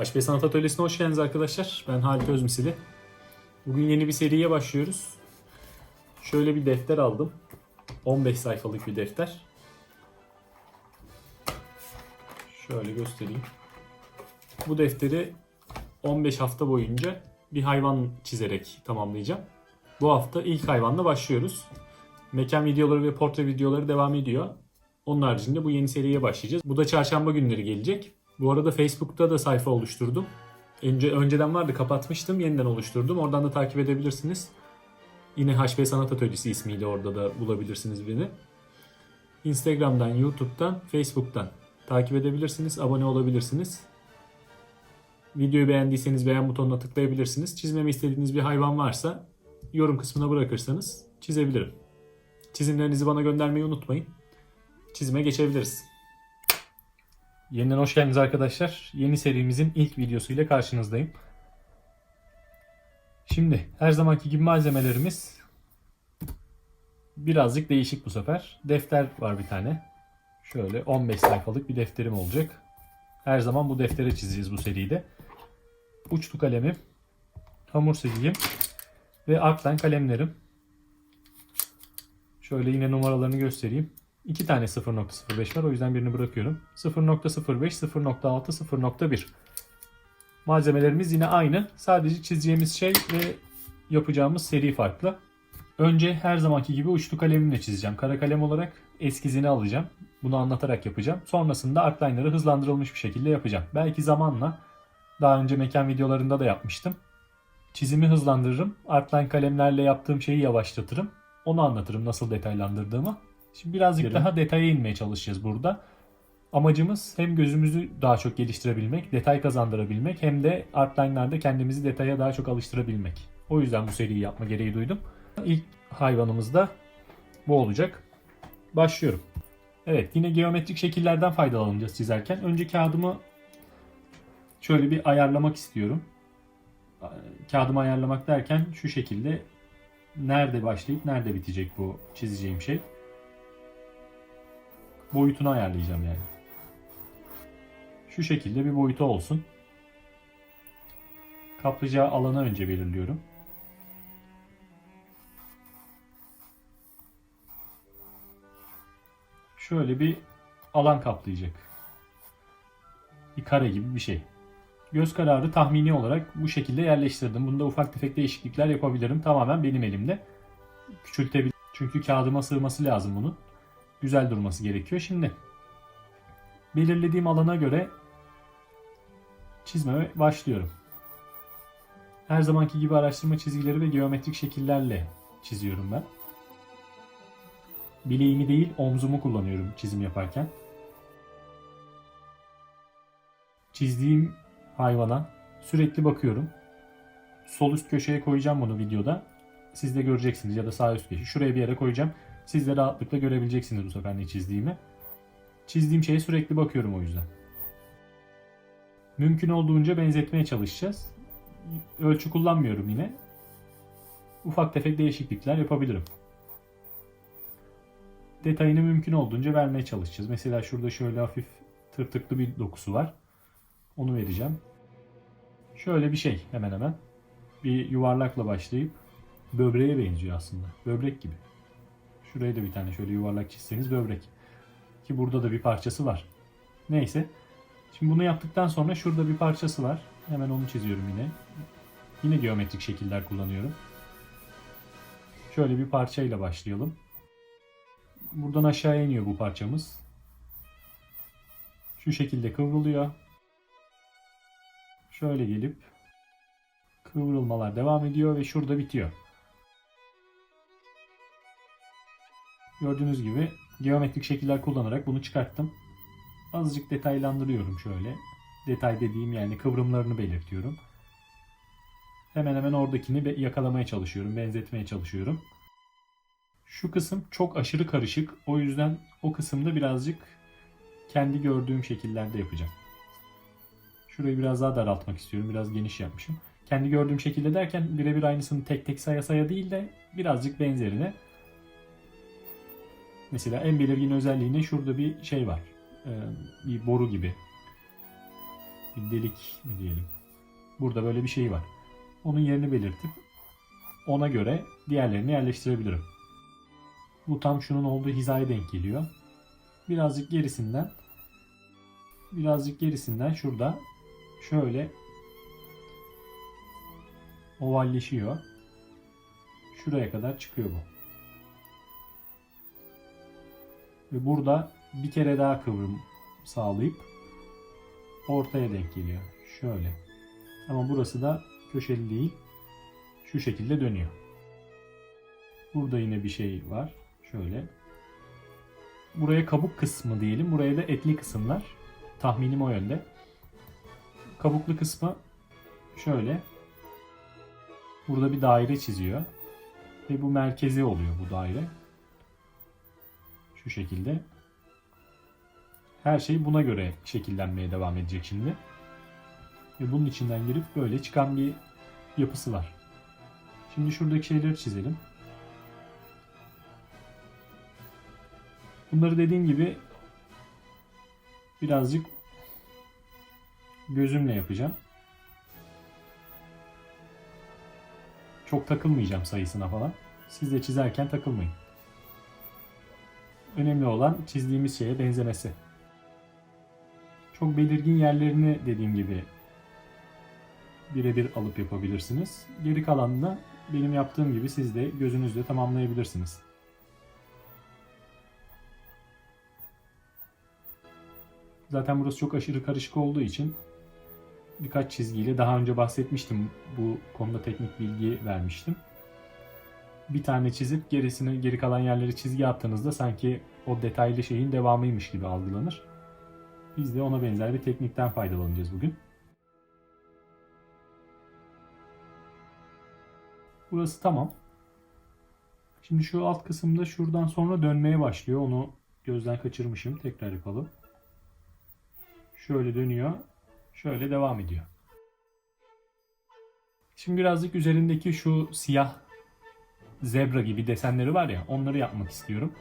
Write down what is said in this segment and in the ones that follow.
HP Sanat Atölyesi'ne hoş geldiniz arkadaşlar. Ben Halit Özmisili. Bugün yeni bir seriye başlıyoruz. Şöyle bir defter aldım. 15 sayfalık bir defter. Şöyle göstereyim. Bu defteri 15 hafta boyunca bir hayvan çizerek tamamlayacağım. Bu hafta ilk hayvanla başlıyoruz. Mekan videoları ve portre videoları devam ediyor. Onun haricinde bu yeni seriye başlayacağız. Bu da çarşamba günleri gelecek. Bu arada Facebook'ta da sayfa oluşturdum. Önce önceden vardı kapatmıştım. Yeniden oluşturdum. Oradan da takip edebilirsiniz. Yine HP Sanat Atölyesi ismiyle orada da bulabilirsiniz beni. Instagram'dan, YouTube'dan, Facebook'tan takip edebilirsiniz. Abone olabilirsiniz. Videoyu beğendiyseniz beğen butonuna tıklayabilirsiniz. Çizmemi istediğiniz bir hayvan varsa yorum kısmına bırakırsanız çizebilirim. Çizimlerinizi bana göndermeyi unutmayın. Çizime geçebiliriz. Yeniden hoş geldiniz arkadaşlar. Yeni serimizin ilk videosuyla karşınızdayım. Şimdi her zamanki gibi malzemelerimiz birazcık değişik bu sefer. Defter var bir tane. Şöyle 15 sayfalık bir defterim olacak. Her zaman bu deftere çizeceğiz bu seride. Uçlu kalemim, hamur silgim ve artline kalemlerim. Şöyle yine numaralarını göstereyim. İki tane 0.05 var o yüzden birini bırakıyorum. 0.05, 0.6, 0.1. Malzemelerimiz yine aynı. Sadece çizeceğimiz şey ve yapacağımız seri farklı. Önce her zamanki gibi uçlu kalemimle çizeceğim. Kara kalem olarak eskizini alacağım. Bunu anlatarak yapacağım. Sonrasında outline'ları hızlandırılmış bir şekilde yapacağım. Belki zamanla daha önce mekan videolarında da yapmıştım. Çizimi hızlandırırım. Outline kalemlerle yaptığım şeyi yavaşlatırım. Onu anlatırım nasıl detaylandırdığımı. Şimdi birazcık Gelin. daha detaya inmeye çalışacağız burada. Amacımız hem gözümüzü daha çok geliştirebilmek, detay kazandırabilmek hem de outline'larda kendimizi detaya daha çok alıştırabilmek. O yüzden bu seriyi yapma gereği duydum. İlk hayvanımız da bu olacak. Başlıyorum. Evet yine geometrik şekillerden faydalanacağız çizerken. Önce kağıdımı şöyle bir ayarlamak istiyorum. Kağıdımı ayarlamak derken şu şekilde nerede başlayıp nerede bitecek bu çizeceğim şey. Boyutunu ayarlayacağım yani. Şu şekilde bir boyutu olsun. Kaplayacağı alanı önce belirliyorum. Şöyle bir alan kaplayacak. Bir kare gibi bir şey. Göz kararı tahmini olarak bu şekilde yerleştirdim. Bunda ufak tefek değişiklikler yapabilirim. Tamamen benim elimde. Küçültebilirim. Çünkü kağıdıma sığması lazım bunun. Güzel durması gerekiyor. Şimdi belirlediğim alana göre çizmeye başlıyorum. Her zamanki gibi araştırma çizgileri ve geometrik şekillerle çiziyorum ben. Bileğimi değil omzumu kullanıyorum çizim yaparken. Çizdiğim hayvana sürekli bakıyorum. Sol üst köşeye koyacağım bunu videoda. Siz de göreceksiniz ya da sağ üst köşe. Şuraya bir yere koyacağım. Siz de rahatlıkla görebileceksiniz bu sefer ne çizdiğimi. Çizdiğim şeye sürekli bakıyorum o yüzden. Mümkün olduğunca benzetmeye çalışacağız. Ölçü kullanmıyorum yine. Ufak tefek değişiklikler yapabilirim. Detayını mümkün olduğunca vermeye çalışacağız. Mesela şurada şöyle hafif tırtıklı bir dokusu var. Onu vereceğim. Şöyle bir şey hemen hemen. Bir yuvarlakla başlayıp böbreğe benziyor aslında. Böbrek gibi. Şuraya da bir tane şöyle yuvarlak çizseniz böbrek. Ki burada da bir parçası var. Neyse. Şimdi bunu yaptıktan sonra şurada bir parçası var. Hemen onu çiziyorum yine. Yine geometrik şekiller kullanıyorum. Şöyle bir parçayla başlayalım. Buradan aşağı iniyor bu parçamız. Şu şekilde kıvrılıyor. Şöyle gelip kıvrılmalar devam ediyor ve şurada bitiyor. Gördüğünüz gibi geometrik şekiller kullanarak bunu çıkarttım. Azıcık detaylandırıyorum şöyle. Detay dediğim yani kıvrımlarını belirtiyorum. Hemen hemen oradakini yakalamaya çalışıyorum, benzetmeye çalışıyorum. Şu kısım çok aşırı karışık. O yüzden o kısımda birazcık kendi gördüğüm şekillerde yapacağım. Şurayı biraz daha daraltmak istiyorum. Biraz geniş yapmışım. Kendi gördüğüm şekilde derken birebir aynısını tek tek saya saya değil de birazcık benzerine. Mesela en belirgin özelliğine şurada bir şey var. Ee, bir boru gibi. bir delik mi diyelim. Burada böyle bir şey var. Onun yerini belirtip ona göre diğerlerini yerleştirebilirim. Bu tam şunun olduğu hizaya denk geliyor. Birazcık gerisinden birazcık gerisinden şurada şöyle ovalleşiyor. Şuraya kadar çıkıyor bu. Ve burada bir kere daha kıvrım sağlayıp ortaya denk geliyor. Şöyle. Ama burası da köşeli değil. Şu şekilde dönüyor. Burada yine bir şey var. Şöyle. Buraya kabuk kısmı diyelim. Buraya da etli kısımlar. Tahminim o yönde. Kabuklu kısmı şöyle. Burada bir daire çiziyor. Ve bu merkezi oluyor bu daire. Şu şekilde. Her şey buna göre şekillenmeye devam edecek şimdi. Ve bunun içinden girip böyle çıkan bir yapısı var. Şimdi şuradaki şeyleri çizelim. Bunları dediğim gibi birazcık gözümle yapacağım. Çok takılmayacağım sayısına falan. Siz de çizerken takılmayın. Önemli olan çizdiğimiz şeye benzemesi. Çok belirgin yerlerini dediğim gibi birebir alıp yapabilirsiniz. Geri kalanını benim yaptığım gibi siz de gözünüzle tamamlayabilirsiniz. Zaten burası çok aşırı karışık olduğu için birkaç çizgiyle daha önce bahsetmiştim. Bu konuda teknik bilgi vermiştim. Bir tane çizip gerisini geri kalan yerleri çizgi attığınızda sanki o detaylı şeyin devamıymış gibi algılanır. Biz de ona benzer bir teknikten faydalanacağız bugün. Burası tamam. Şimdi şu alt kısımda şuradan sonra dönmeye başlıyor. Onu gözden kaçırmışım. Tekrar yapalım. Şöyle dönüyor. Şöyle devam ediyor. Şimdi birazcık üzerindeki şu siyah zebra gibi desenleri var ya onları yapmak istiyorum.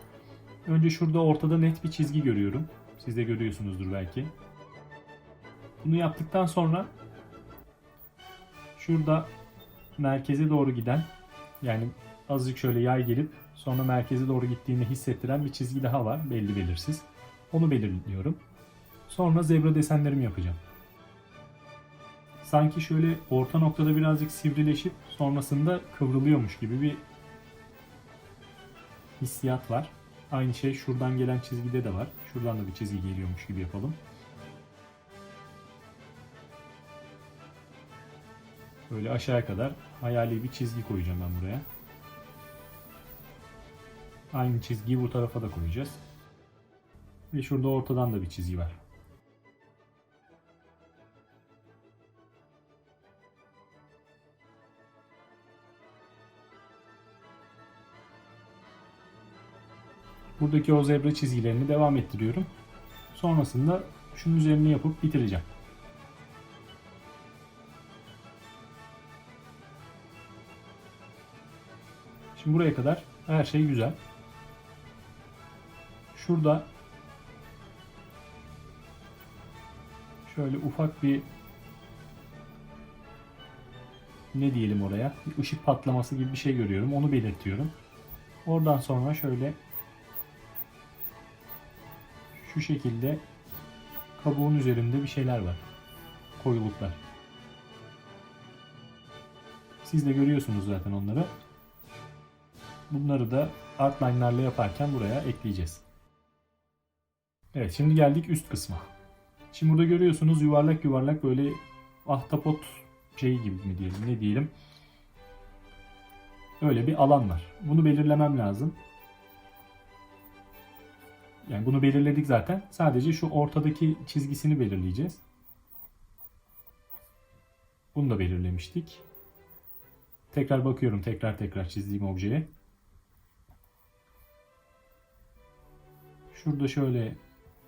Önce şurada ortada net bir çizgi görüyorum. Siz de görüyorsunuzdur belki. Bunu yaptıktan sonra şurada merkeze doğru giden yani azıcık şöyle yay gelip sonra merkeze doğru gittiğini hissettiren bir çizgi daha var belli belirsiz. Onu belirliyorum. Sonra zebra desenlerimi yapacağım. Sanki şöyle orta noktada birazcık sivrileşip sonrasında kıvrılıyormuş gibi bir hissiyat var. Aynı şey şuradan gelen çizgide de var. Şuradan da bir çizgi geliyormuş gibi yapalım. Böyle aşağıya kadar hayali bir çizgi koyacağım ben buraya. Aynı çizgiyi bu tarafa da koyacağız. Ve şurada ortadan da bir çizgi var. Buradaki o zebra çizgilerini devam ettiriyorum. Sonrasında şunun üzerine yapıp bitireceğim. Şimdi buraya kadar her şey güzel. Şurada şöyle ufak bir ne diyelim oraya bir ışık patlaması gibi bir şey görüyorum. Onu belirtiyorum. Oradan sonra şöyle şu şekilde kabuğun üzerinde bir şeyler var. Koyuluklar. Siz de görüyorsunuz zaten onları. Bunları da outline'larla yaparken buraya ekleyeceğiz. Evet şimdi geldik üst kısma. Şimdi burada görüyorsunuz yuvarlak yuvarlak böyle ahtapot şeyi gibi mi diyelim ne diyelim. Öyle bir alan var. Bunu belirlemem lazım. Yani bunu belirledik zaten. Sadece şu ortadaki çizgisini belirleyeceğiz. Bunu da belirlemiştik. Tekrar bakıyorum tekrar tekrar çizdiğim objeye. Şurada şöyle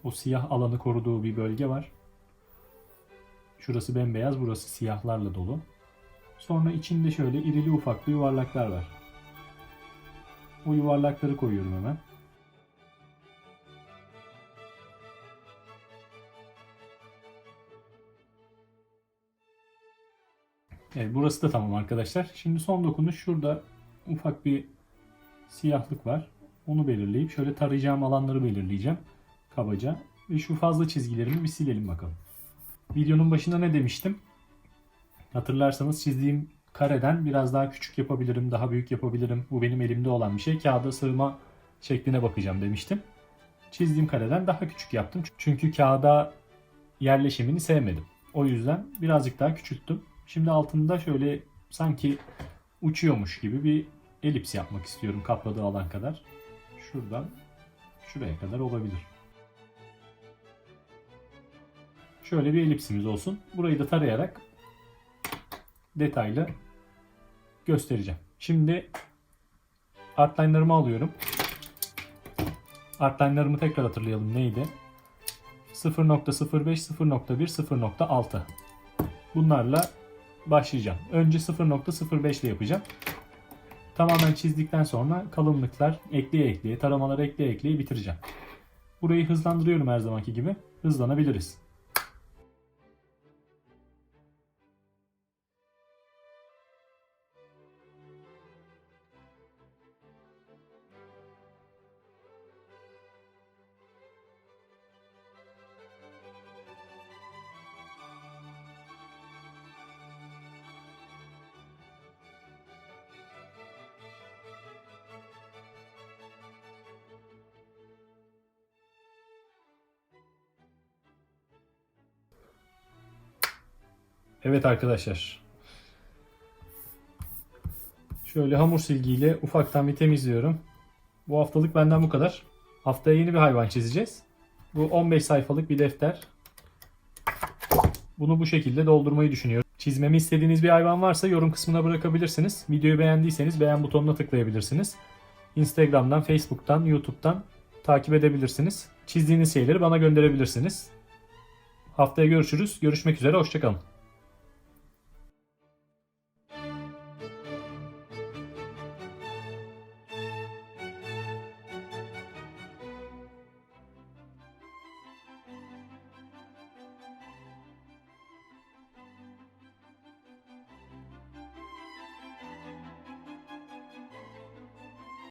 o siyah alanı koruduğu bir bölge var. Şurası bembeyaz, burası siyahlarla dolu. Sonra içinde şöyle irili ufaklı yuvarlaklar var. O yuvarlakları koyuyorum hemen. Evet burası da tamam arkadaşlar. Şimdi son dokunuş şurada ufak bir siyahlık var. Onu belirleyip şöyle tarayacağım alanları belirleyeceğim kabaca. Ve şu fazla çizgilerimi bir silelim bakalım. Videonun başında ne demiştim? Hatırlarsanız çizdiğim kareden biraz daha küçük yapabilirim, daha büyük yapabilirim. Bu benim elimde olan bir şey. Kağıda sığma şekline bakacağım demiştim. Çizdiğim kareden daha küçük yaptım. Çünkü kağıda yerleşimini sevmedim. O yüzden birazcık daha küçülttüm. Şimdi altında şöyle sanki uçuyormuş gibi bir elips yapmak istiyorum kapladığı alan kadar. Şuradan şuraya kadar olabilir. Şöyle bir elipsimiz olsun. Burayı da tarayarak detaylı göstereceğim. Şimdi artline'larımı alıyorum. Artline'larımı tekrar hatırlayalım neydi? 0.05, 0.1, 0.6. Bunlarla başlayacağım. Önce 0.05 ile yapacağım. Tamamen çizdikten sonra kalınlıklar ekleye ekleye, taramalar ekleye ekleye bitireceğim. Burayı hızlandırıyorum her zamanki gibi. Hızlanabiliriz. Evet arkadaşlar. Şöyle hamur silgiyle ufaktan bir temizliyorum. Bu haftalık benden bu kadar. Haftaya yeni bir hayvan çizeceğiz. Bu 15 sayfalık bir defter. Bunu bu şekilde doldurmayı düşünüyorum. Çizmemi istediğiniz bir hayvan varsa yorum kısmına bırakabilirsiniz. Videoyu beğendiyseniz beğen butonuna tıklayabilirsiniz. Instagram'dan, Facebook'tan, YouTube'dan takip edebilirsiniz. Çizdiğiniz şeyleri bana gönderebilirsiniz. Haftaya görüşürüz. Görüşmek üzere. Hoşçakalın.